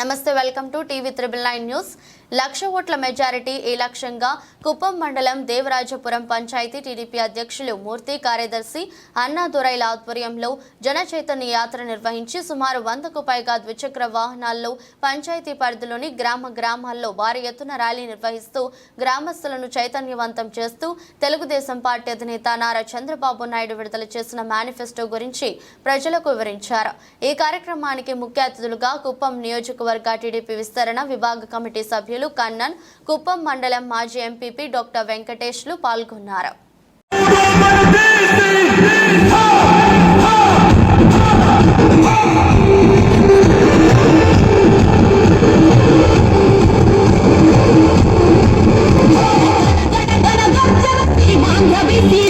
నమస్తే welcome to TV triple nine news. లక్ష ఓట్ల majority ఈ లక్ష్యంగా కుప్పం మండలం దేవరాజపురం పంచాయతీ టీడీపీ అధ్యక్షులు మూర్తి కార్యదర్శి అన్నాదురైల ఆధ్వర్యంలో జనచైతన్య యాత్ర నిర్వహించి సుమారు వందకు పైగా ద్విచక్ర వాహనాల్లో పంచాయతీ పరిధిలోని గ్రామ గ్రామాల్లో భారీ ఎత్తున ర్యాలీ నిర్వహిస్తూ గ్రామస్తులను చైతన్యవంతం చేస్తూ తెలుగుదేశం పార్టీ అధినేత నారా చంద్రబాబు నాయుడు విడుదల చేసిన మేనిఫెస్టో గురించి ప్రజలకు వివరించారు. ఈ కార్యక్రమానికి ముఖ్య అతిథులుగా కుప్పం నియోజక నియోజకవర్గ టీడీపీ విస్తరణ విభాగ కమిటీ సభ్యులు కన్నన్ కుప్పం మండలం మాజీ ఎంపీపీ డాక్టర్ వెంకటేష్లు పాల్గొన్నారు. అతని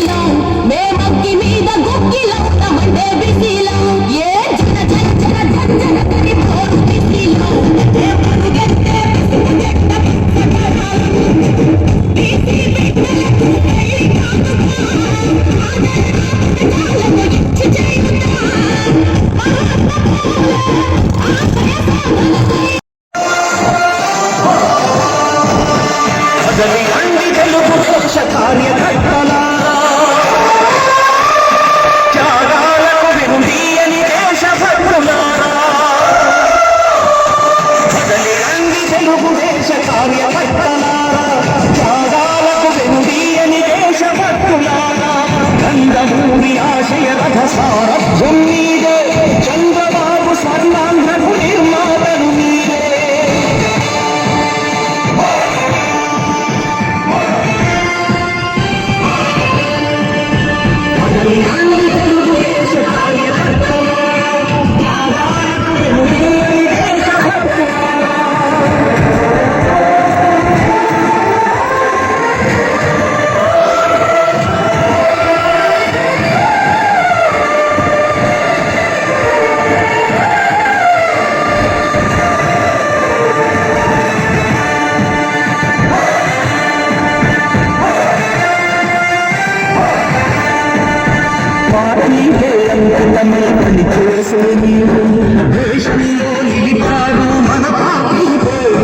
también, también, también,